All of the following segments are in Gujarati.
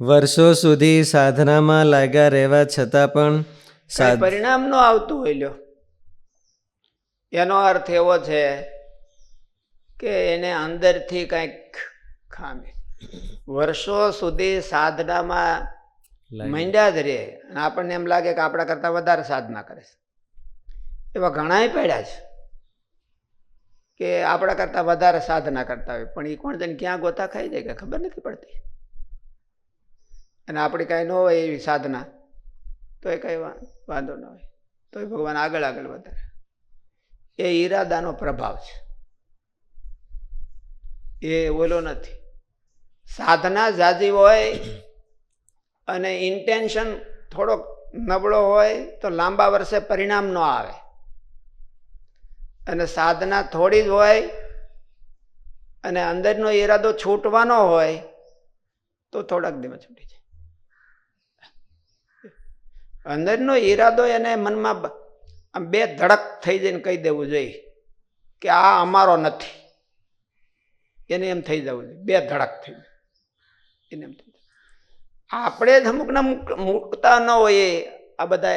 વર્ષો સુધી સાધનામાં લાગ્યા રહેવા છતાં પણ પરિણામ ન આવતું હોય લ્યો. એનો અર્થ એવો છે કે એને અંદરથી કંઈક ખામી. વર્ષો સુધી સાધનામાં. મંડ્યા જ રહે. અને આપણને એમ લાગે કે આપણા કરતાં વધારે સાધના કરે છે. એવા ઘણાય પડ્યા છે કે આપણા કરતાં વધારે સાધના કરતા હોય. પણ એ કોણ જેને ક્યાં ગોતા ખાઈ જાય કે ખબર નથી પડતી. અને આપણી કાંઈ ન હોય એવી સાધના તો એ કંઈ વાંધો ન હોય. તો એ ભગવાન આગળ આગળ વધારે. એ ઈરાદાનો પ્રભાવ છે. એ ઓલો નથી. સાધના જાજી હોય અને ઇન્ટેન્શન થોડોક નબળો હોય તો લાંબા વર્ષે પરિણામ ન આવે. અને સાધના થોડી જ હોય અને અંદરનો ઈરાદો છૂટવાનો હોય તો થોડાક દિવસ છૂટી જાય. અંદરનો ઈરાદો એને મનમાં આમ બે ધડક થઈ જઈને કહી દેવું જોઈએ કે આ અમારો નથી. એને એમ થઈ જવું જોઈએ. બે ધડક થઈ એને એમ થઈ. આપણે જ અમુકના મુક- મૂકતા ન હોઈએ. આ બધા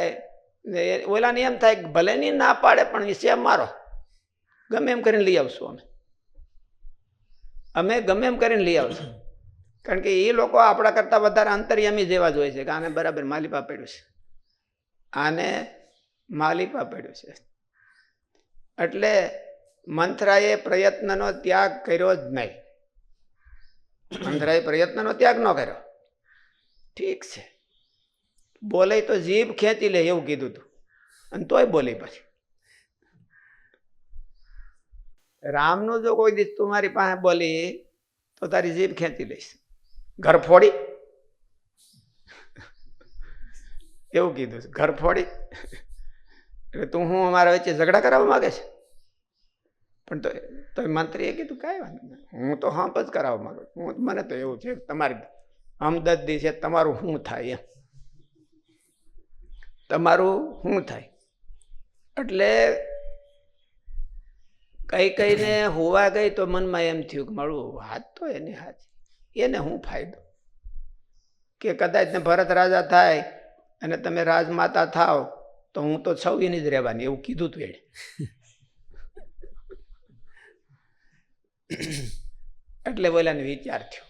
ઓલાને એમ થાય કે ભલે ની ના પાડે, પણ છે મારો? ગમે એમ કરીને લઈ આવશું અમે. અમે ગમે એમ કરીને લઈ આવશું. કારણ કે એ લોકો આપણા કરતાં વધારે અંતર્યામી જેવા જ હોય છે, કે આને બરાબર માલિપા પડ્યું છે. આને માલિપા પડ્યું છે. એટલે મંથરાએ પ્રયત્નનો ત્યાગ કર્યો જ નહીં. મંથરાએ પ્રયત્નનો ત્યાગ ન કર્યો. ઠીક છે. બોલે તો જીભ ખેંચી લે એવું કીધું તું. અને તોય બોલી પછી. રામનું જો કોઈ દિવસ તું મારી પાસે બોલી, તો તારી જીભ ખેંચી લઈશ. ઘર ફોડી. એવું કીધું છે. ઘર ફોડી. એટલે તું હું અમારા વચ્ચે ઝઘડા કરાવવા માગે છે? પણ તો તો મંત્રીએ કીધું, કાંઈ વાંધો નહીં. હું તો હાંપ જ કરાવવા માગું. હું, મને તો એવું છે તમારી હમદર્દી છે, તમારું શું થાય એમ. તમારું શું થાય. એટલે કઈ કઈને હોવા ગઈ તો મનમાં એમ થયું કે મારું વાત તો એની હાથ એને શું ફાયદો? કે કદાચ ને ભરત રાજા થાય અને તમે રાજમાતા થાવ તો હું તો છવ્વીની જ રહેવાની, એવું કીધું તું એણે. એટલે બોલાને વિચાર થયો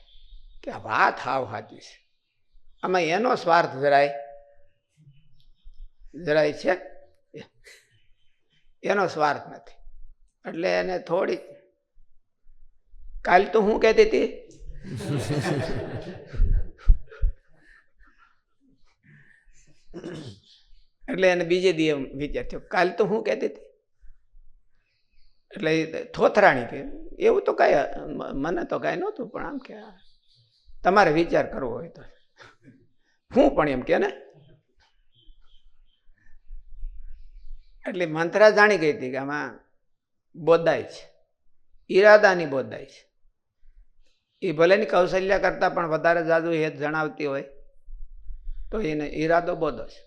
કે આ વાત હાવ સાચી છે. આમાં એનો સ્વાર્થ જરાય જરાય છે? એનો સ્વાર્થ નથી. એટલે એને થોડી, કાલ તો હું કહેતી હતી. એટલે એને બીજે દીએ વિચાર થયો. કાલ તો હું કહેતી હતી. એટલે થોથરાણી કે એવું તો કાંઈ, મને તો કાંઈ નહોતું, પણ આમ કે તમારે વિચાર કરવો હોય તો. હું પણ એમ કે ને. એટલે મંત્રા જાણી ગઈ હતી કે આમાં બોદાય છે. ઈરાદાની બોદાય છે. એ ભલેની કૌશલ્ય કરતાં પણ વધારે જાદુ હેત જણાવતી હોય તો એને ઈરાદો બોધો છે.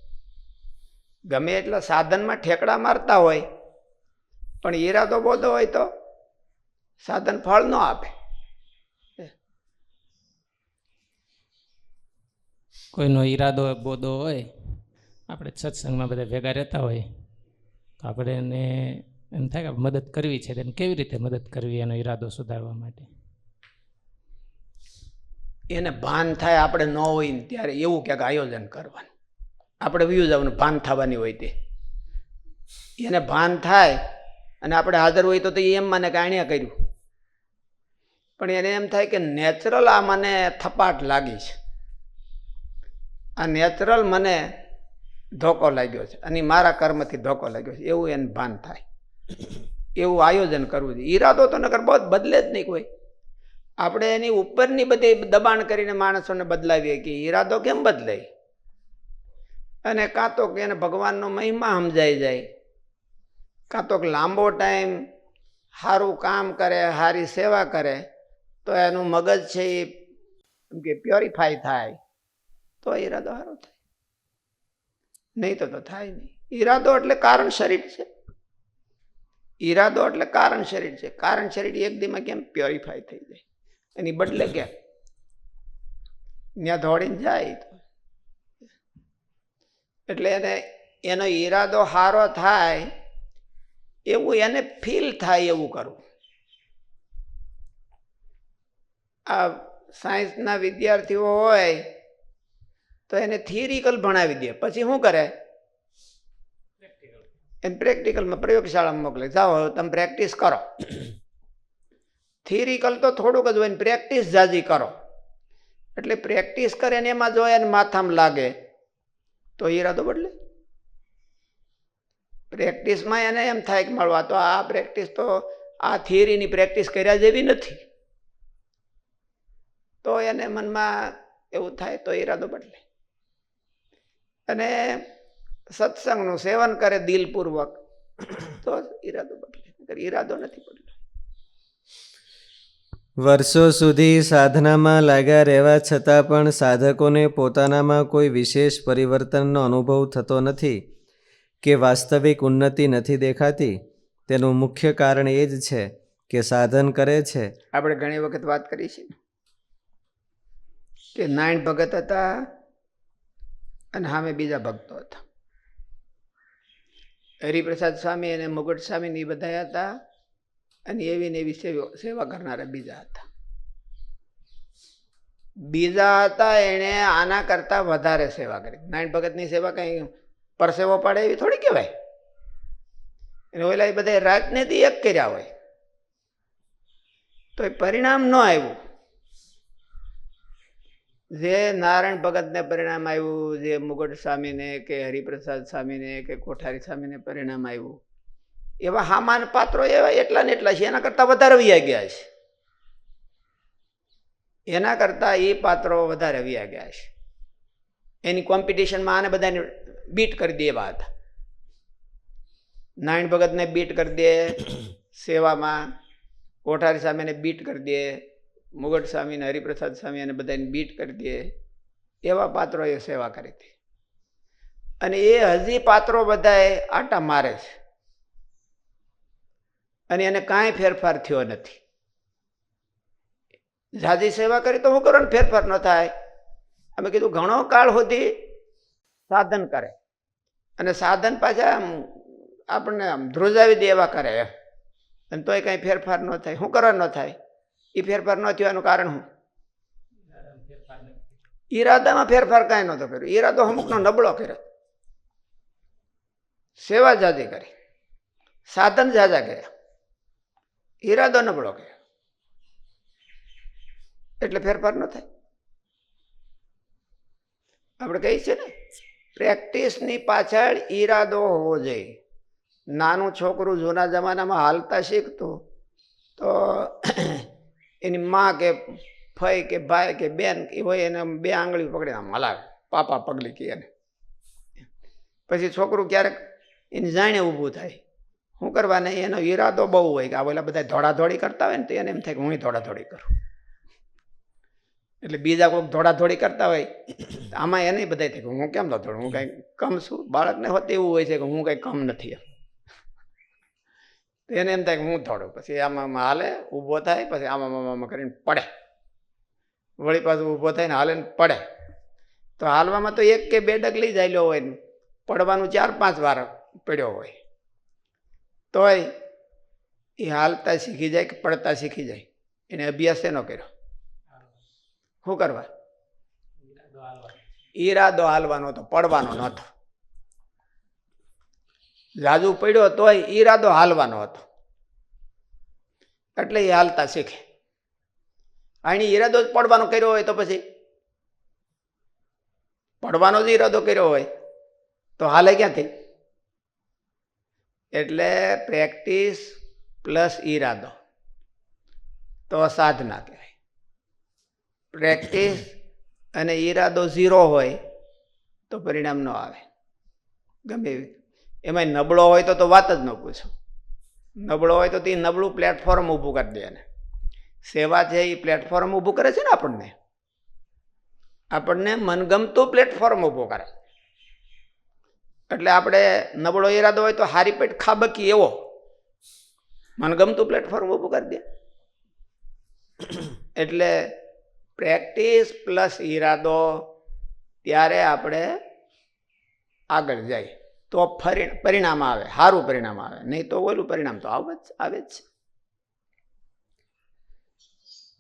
ગમે એટલા સાધનમાં ઠેકડા મારતા હોય, પણ ઈરાદો બોધો હોય તો સાધન ફળ ન આપે. કોઈનો ઈરાદો બોદો હોય, આપણે સત્સંગમાં બધા ભેગા રહેતા હોય, તો આપણે એને એમ થાય કે મદદ કરવી છે, તેને કેવી રીતે મદદ કરવી એનો ઈરાદો સુધારવા માટે? એને ભાન થાય, આપણે ન હોય ને ત્યારે એવું ક્યાંક આયોજન કરવાનું. આપણે વ્યૂ જવાનું ભાન થવાની હોય તે. એને ભાન થાય અને આપણે હાજર હોય તો તે એમ મને કાણ્યા કર્યું. પણ એને એમ થાય કે નેચરલ આ મને થપાટ લાગી છે. આ નેચરલ મને ધોકો લાગ્યો છે. અને મારા કર્મથી ધોકો લાગ્યો છે. એવું એને ભાન થાય. એવું આયોજન કરવું છે ઈરાદો તો નગર બહુ બદલે જ નહીં કોઈ. આપણે એની ઉપરની બધી દબાણ કરીને માણસોને બદલાવીએ કે ઈરાદો કેમ બદલાય? અને કાં તો એને ભગવાનનો મહિમા સમજાઈ જાય, કાં તો લાંબો ટાઈમ સારું કામ કરે સારી સેવા કરે, તો એનું મગજ છે એ કે પ્યોરિફાય થાય, તો ઈરાદો સારો થાય. નહીં તો તો થાય નહીં. ઈરાદો એટલે કારણ શરીર છે. ઈરાદો એટલે કારણ શરીર છે. કારણ શરીર એક દીમાં કેમ પ્યોરિફાય થઈ જાય? એની બદલે કે ત્યાં દોડીને જાય એટલે એને, એનો ઈરાદો સારો થાય, એવું એને ફીલ થાય એવું કરવું આ સાયન્સના વિદ્યાર્થીઓ હોય તો એને થિયરિકલ ભણાવી દે. પછી શું કરે? એને પ્રેક્ટિકલમાં પ્રયોગશાળામાં મોકલે. જાઓ તમે પ્રેક્ટિસ કરો. થિયરિકલ તો થોડુંક જ હોય ને પ્રેક્ટિસ જાજી કરો. એટલે પ્રેક્ટિસ કરે ને એમાં જો એને માથામાં લાગે, તો ઈરાદો બદલે. પ્રેક્ટિસમાં એને એમ થાય કે મળવા, તો આ પ્રેક્ટિસ તો આ થિયરીની પ્રેક્ટિસ કર્યા જેવી નથી. તો એને મનમાં એવું થાય, તો ઈરાદો બદલે. અને સત્સંગનું સેવન કરે દિલપૂર્વક, તો ઈરાદો બદલે. ઈરાદો નથી બદલો. વર્ષો સુધી સાધનામાં લાગ્યા રહેવા છતાં પણ સાધકોને પોતાનામાં કોઈ વિશેષ પરિવર્તનનો અનુભવ થતો નથી કે વાસ્તવિક ઉન્નતિ નથી દેખાતી. તેનું મુખ્ય કારણ એ જ છે કે સાધન કરે છે. આપણે ઘણી વખત વાત કરી છે કે નારાયણ ભગત હતા અને સામે બીજા ભક્તો હતા. હરિપ્રસાદ સ્વામી અને મુગટ સ્વામી એ બધા હતા અને એવી ને એવી સેવા કરનારા બીજા હતા. બીજા હતા એણે આના કરતાં વધારે સેવા કરી. નારાયણ ભગતની સેવા કંઈ પરસેવો પાડે એવી થોડી કહેવાય. એને ઓલા એ બધા રાજનીતિ એક કર્યા હોય. તો એ પરિણામ ન આવ્યું. જે નારાયણ ભગતને પરિણામ આવ્યું, જે મુગટ સ્વામીને કે હરિપ્રસાદ સ્વામીને કે કોઠારી સ્વામીને પરિણામ આવ્યું એવા હામાન પાત્રો એવા એટલા ને એટલા છે. એના કરતાં વધારે વ્યા ગયા છે. એના કરતાં એ પાત્રો વધારે વ્યા ગયા છે. એની કોમ્પિટિશનમાં આને બધાને બીટ કરી દે એવા હતા. નારાયણ ભગતને બીટ કરી દે, સેવામાં કોઠારી સામેને બીટ કરી દે, મુગટ સ્વામીને, હરિપ્રસાદ સ્વામી અને બધાને બીટ કરી દે, એવા પાત્રોએ સેવા કરી હતી. અને એ હજી પાત્રો બધાએ આટા મારે છે. અને એને કાંઈ ફેરફાર થયો નથી. ઝાઝી સેવા કરી તો શું કરો ને ફેરફાર ન થાય. અમે કીધું ઘણો કાળ સુધી સાધન કરે. અને સાધન પાછા આમ આપણને આમ ધ્રુજાવી દે એવા કરે અને તોય કાંઈ ફેરફાર ન થાય. શું કરવા ન થાય? એ ફેરફાર ન થયો એનું કારણ શું ઈરાદામાં ફેરફાર કાંઈ નહોતો કર્યો. ઈરાદો અમુકનો નબળો કર્યો. સેવા જાજી કરી. સાધન જાજા કર્યા. ઈરાદો નબળો કે. એટલે ફેરફાર ન થાય. આપણે કહીએ છીએ ને, પ્રેક્ટિસની પાછળ ઈરાદો હોવો જોઈએ. નાનું છોકરું જૂના જમાનામાં હાલતા શીખતું, તો એની માં કે ફઈ કે ભાઈ કે બેન એ હોય એને બે આંગળી પકડીને આમ હલાવે, પાપા પગલી કે એને. પછી છોકરું ક્યારેક એને જાણે ઊભું થાય. શું કરવા નહીં એનો ઈરાદો બહુ હોય કે આ ઓલા બધા ધોળાધોળી કરતા હોય ને તો એને એમ થાય કે હું ધોળાધોળી કરું. એટલે બીજા કોઈક ધોળાધોળી કરતા હોય આમાં એને બધા થાય કે હું કેમ ન દોડું હું કાંઈ કમ છું? બાળકને હોત એવું હોય છે કે હું કાંઈ કમ નથી એમ. તો એને એમ થાય કે હું દોડું પછી આમાં હાલે, ઊભો થાય, પછી આમાં આમાં કરીને પડે. વળી પાછું ઊભો થઈને હાલે ને પડે. તો હાલવામાં તો એક કે બે ડગલી જાયેલો હોય ને, પડવાનું ચાર પાંચ વાર પડ્યો હોય. તોય એ હાલતા શીખી જાય કે પડતા શીખી જાય. એને અભ્યાસ એનો કર્યો? શું કરવા? ઈરાદો હાલવાનો હતો, પડવાનો નહોતો. જાજુ પડ્યો તોય ઈરાદો હાલવાનો હતો. એટલે એ હાલતા શીખે. અહીં ઈરાદો જ પડવાનો કર્યો હોય તો પછી? પડવાનો જ ઈરાદો કર્યો હોય તો હાલે ક્યાંથી? એટલે પ્રેક્ટિસ પ્લસ ઈરાદો. તો સાધના કહેવાય. પ્રેક્ટિસ અને ઈરાદો ઝીરો હોય તો પરિણામ ન આવે. ગમે એવી. એમાં નબળો હોય તો તો વાત જ ન પૂછો. નબળો હોય તો તે નબળું પ્લેટફોર્મ ઊભું કરી દે એને. સેવા છે એ પ્લેટફોર્મ ઊભું કરે છે ને આપણને? આપણને મનગમતું પ્લેટફોર્મ ઊભું કરે. એટલે આપણે નબળો ઈરાદો હોય તો હારી પેટ ખાબકી એવો. મને ગમતું પ્લેટફોર્મ ઊભું કરી દે. એટલે પ્રેક્ટિસ પ્લસ ઈરાદો ત્યારે આપણે આગળ જાય. તો ફરી પરિણામ આવે સારું પરિણામ આવે. નહીં તો ઓલું પરિણામ તો આવે જ આવે જ છે.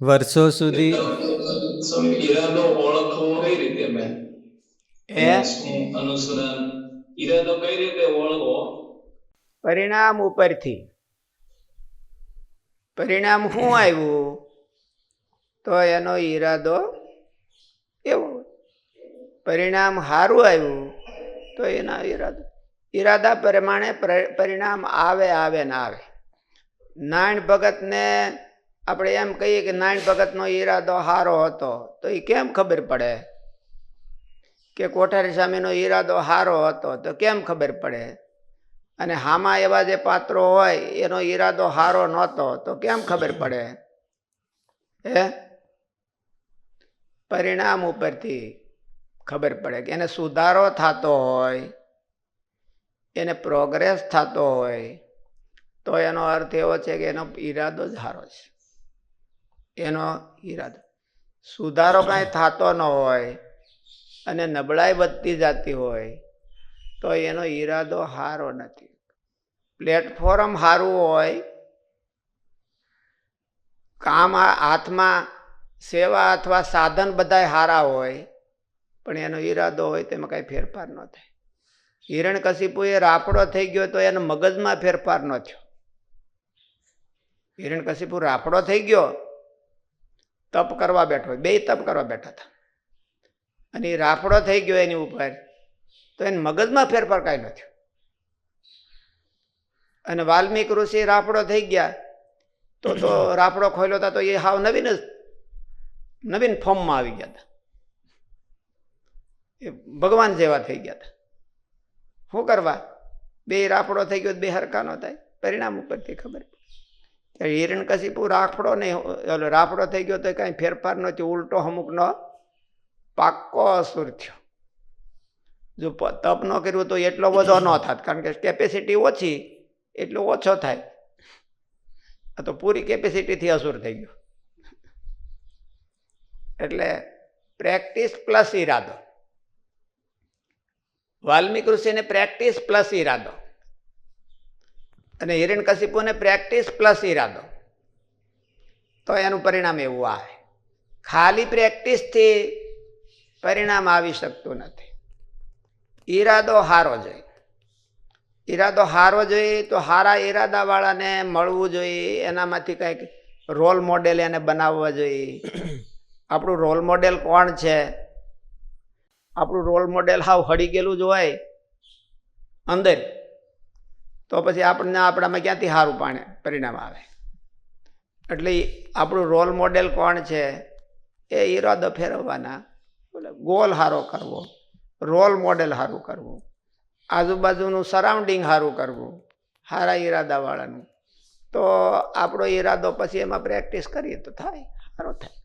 વર્ષો સુધી ઈરાદો ઓળખવો કઈ રીતે મેં? એ અનુસરણ ઈરાદો કઈ રીતે ઓળવો? પરિણામ ઉપરથી. પરિણામ શું આવ્યું? તો એનો ઈરાદો એવો પરિણામ સારું આવ્યું, તો એના ઈરાદો. ઈરાદા પ્રમાણે પરિણામ આવે આવે ને આવે. નારાયણ ભગતને આપણે એમ કહીએ કે નારાયણ ભગતનો ઈરાદો સારો હતો, તો એ કેમ ખબર પડે? કે કોઠારી સામેનો ઈરાદો સારો હતો. તો કેમ ખબર પડે? અને હામાં એવા જે પાત્રો હોય, એનો ઈરાદો સારો નહોતો. તો કેમ ખબર પડે? હે? પરિણામ ઉપરથી ખબર પડે કે એને સુધારો થતો હોય, એને પ્રોગ્રેસ થતો હોય, તો એનો અર્થ એવો છે કે એનો ઈરાદો જ સારો છે. એનો ઈરાદો. સુધારો કાંઈ થતો ન હોય અને નબળાઈ વધતી જતી હોય તો એનો ઈરાદો સારો નથી. પ્લેટફોર્મ સારું હોય, કામ હાથમાં સેવા અથવા સાધન બધાય સારા હોય, પણ એનો ઈરાદો હોય તેમાં કાંઈ ફેરફાર ન થાય. હિરણકશિપુ એ રાફડો થઈ ગયો તો એનો મગજમાં ફેરફાર ન થયો. હિરણકશિપુ રાફડો થઈ ગયો, તપ કરવા બેઠો બે તપ કરવા બેઠા હતા. અને રાફડો થઈ ગયો એની ઉપર, તો એને મગજમાં ફેરફાર કાંઈ ન થયો. અને વાલ્મીક ઋષિ રાફડો થઈ ગયા, તો તો રાફડો ખોલ્યો હતા તો એ હાવ નવીન જ, નવીન ફોર્મમાં આવી ગયા હતા એ ભગવાન જેવા થઈ ગયા હતા શું કરવા? બે રાફડો થઈ ગયો બે હરકા ન થાય. પરિણામ ઉપરથી ખબર હિરણ કશીપુ રાફડો નહીં રાફડો થઈ ગયો તો કાંઈ ફેરફાર નથી ઉલટો અમુકનો પાક્કો અસુર થયો. જો તપ ન કર્યું તો એટલો બધો ન થાત. કારણ કે કેપેસિટી ઓછી, એટલો ઓછો થાય. આ તો પૂરી કેપેસિટીથી અસુર થઈ ગયો. એટલે પ્રેક્ટિસ પ્લસ ઈરાદો. વાલ્મીક ઋષિને પ્રેક્ટિસ પ્લસ ઈરાદો. અને હિરણ્યકશિપુને પ્રેક્ટિસ પ્લસ ઈરાદો. તો એનું પરિણામ એવું આવે. ખાલી પ્રેક્ટિસથી પરિણામ આવી શકતું નથી. ઈરાદો હારો જોઈએ. ઈરાદો હારો જોઈએ તો હારા ઈરાદાવાળાને મળવું જોઈએ એનામાંથી કંઈક રોલ મોડેલ એને બનાવવા જોઈએ. આપણું રોલ મોડેલ કોણ છે? આપણું રોલ મોડેલ હાવ હળી ગયેલું જ હોય અંદર. તો પછી આપણને આપણામાં ક્યાંથી સારું પાણે પરિણામ આવે. એટલે આપણું રોલ મોડેલ કોણ છે? એ ઈરાદો ફેરવવાના ગોલ સારો કરવો, રોલ મોડેલ સારું કરવું, આજુબાજુનું સરાઉન્ડિંગ સારું કરવું સારા ઈરાદાવાળાનું. તો આપણો ઈરાદો પછી એમાં પ્રેક્ટિસ કરીએ તો થાય સારો થાય.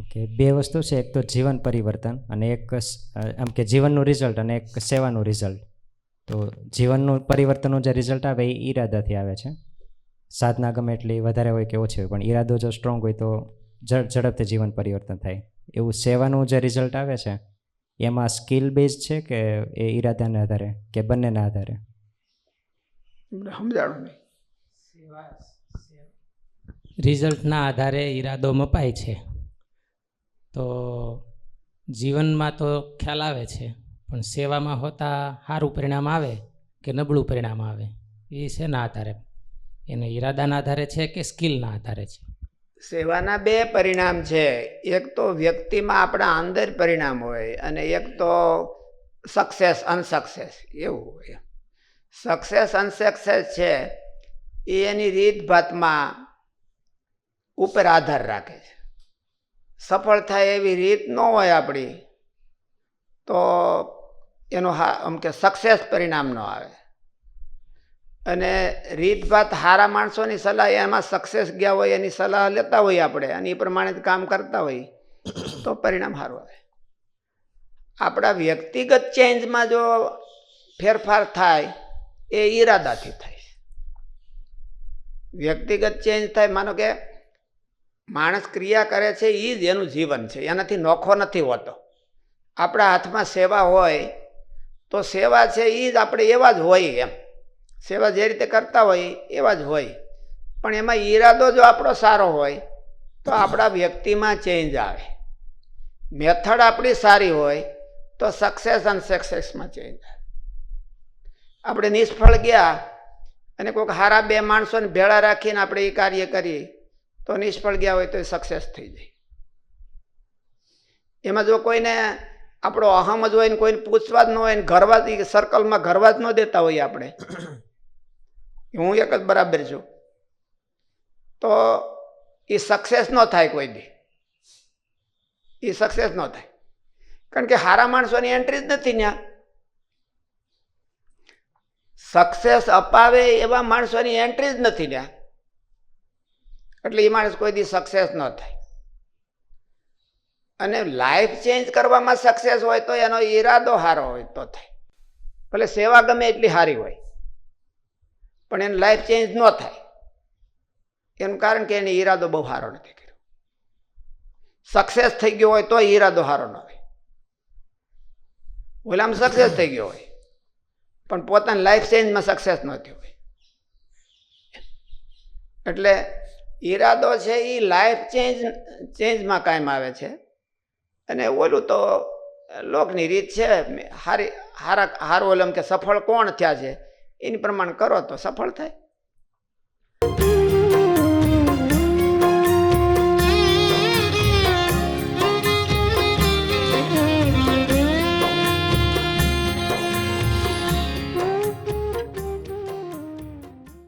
ઓકે, બે વસ્તુ છે, એક તો જીવન પરિવર્તન અને એક આમ કે જીવનનું રિઝલ્ટ અને એક સેવાનું રિઝલ્ટ. તો જીવનનું પરિવર્તનનું જે રિઝલ્ટ આવે એ ઈરાદાથી આવે છે. સાધના ગમે એટલી વધારે હોય કે ઓછી હોય, પણ ઈરાદો જો સ્ટ્રોંગ હોય તો ઝડ, ઝડપથી જીવન પરિવર્તન થાય. એવું સેવાનું જે રિઝલ્ટ આવે છે એમાં સ્કિલ બેઝ છે કે એ ઈરાદાના આધારે કે બંનેના આધારે? સમજાણું નહીં. રિઝલ્ટના આધારે ઈરાદો મપાય છે. તો જીવનમાં તો ખ્યાલ આવે છે પણ સેવામાં હોતા સારું પરિણામ આવે કે નબળું પરિણામ આવે એ શેના આધારે? એને ઈરાદાના આધારે છે કે સ્કિલના આધારે છે? સેવાના બે પરિણામ છે. એક તો વ્યક્તિમાં આપણા અંદર પરિણામ હોય અને એક તો સક્સેસ અનસક્સેસ એવું હોય. સક્સેસ અનસક્સેસ છે, એ એની રીતભાતમાં ઉપર આધાર રાખે છે. સફળ થાય એવી રીત ન હોય આપણી, તો એનો હા, આમ કે સક્સેસ પરિણામ ન આવે. અને રીતભાત હારા માણસોની સલાહ, એમાં સક્સેસ ગયા હોય, એની સલાહ લેતા હોઈએ આપણે, અને એ પ્રમાણે કામ કરતા હોય, તો પરિણામ સારું આવે. આપણા વ્યક્તિગત ચેન્જમાં જો ફેરફાર થાય, એ ઈરાદાથી થાય. વ્યક્તિગત ચેન્જ થાય, માનો કે માણસ ક્રિયા કરે છે એ જ એનું જીવન છે, એનાથી નોખો નથી હોતો. આપણા હાથમાં સેવા હોય, તો સેવા છે એ જ આપણે એવા જ હોય એમ. સેવા જે રીતે કરતા હોય એવા જ હોય. પણ એમાં ઈરાદો જો આપણો સારો હોય, તો આપણા વ્યક્તિમાં ચેન્જ આવે. મેથડ આપણી સારી હોય, તો સક્સેસ અને સક્સેસમાં ચેન્જ આવે. આપણે નિષ્ફળ ગયા અને કોઈક હારા બે માણસોને ભેળા રાખીને આપણે એ કાર્ય કરીએ, તો નિષ્ફળ ગયા હોય તો એ સક્સેસ થઈ જાય. એમાં જો કોઈને આપણો અહમ જ હોય ને કોઈને પૂછવા જ ન હોય ને ઘરવા સર્કલમાં ઘરવા જ ન દેતા હોઈએ આપણે હું એક જ બરાબર છું. તો એ સક્સેસ ન થાય કોઈ બી એ સક્સેસ ન થાય. કારણ કે સારા માણસોની એન્ટ્રી જ નથી ત્યાં સક્સેસ અપાવે એવા માણસોની એન્ટ્રી જ નથી ત્યાં એટલે એ માણસ કોઈ દી સક્સેસ ન થાય. અને લાઈફ ચેન્જ કરવામાં સક્સેસ હોય તો એનો ઈરાદો સારો હોય તો થાય. ભલે સેવા ગમે એટલી સારી હોય. પણ એની લાઈફ ચેન્જ ન થાય. એનું કારણ કે એને ઈરાદો બહુ સારો નથી કર્યો. સક્સેસ થઈ ગયો હોય તો ઈરાદો સારો ન હોય ઓલામાં સક્સેસ થઈ ગયો હોય. પણ પોતાની લાઈફ ચેન્જમાં સક્સેસ નહોતી હોય. એટલે ઈરાદો છે એ લાઈફ ચેન્જ ચેન્જમાં કાયમ આવે છે. અને ઓલું તો લોકની રીત છે, હારી, હારા, હારું ઓલમ કે સફળ કોણ થયા છે? એની પ્રમાણ કરો તો સફળ થાય.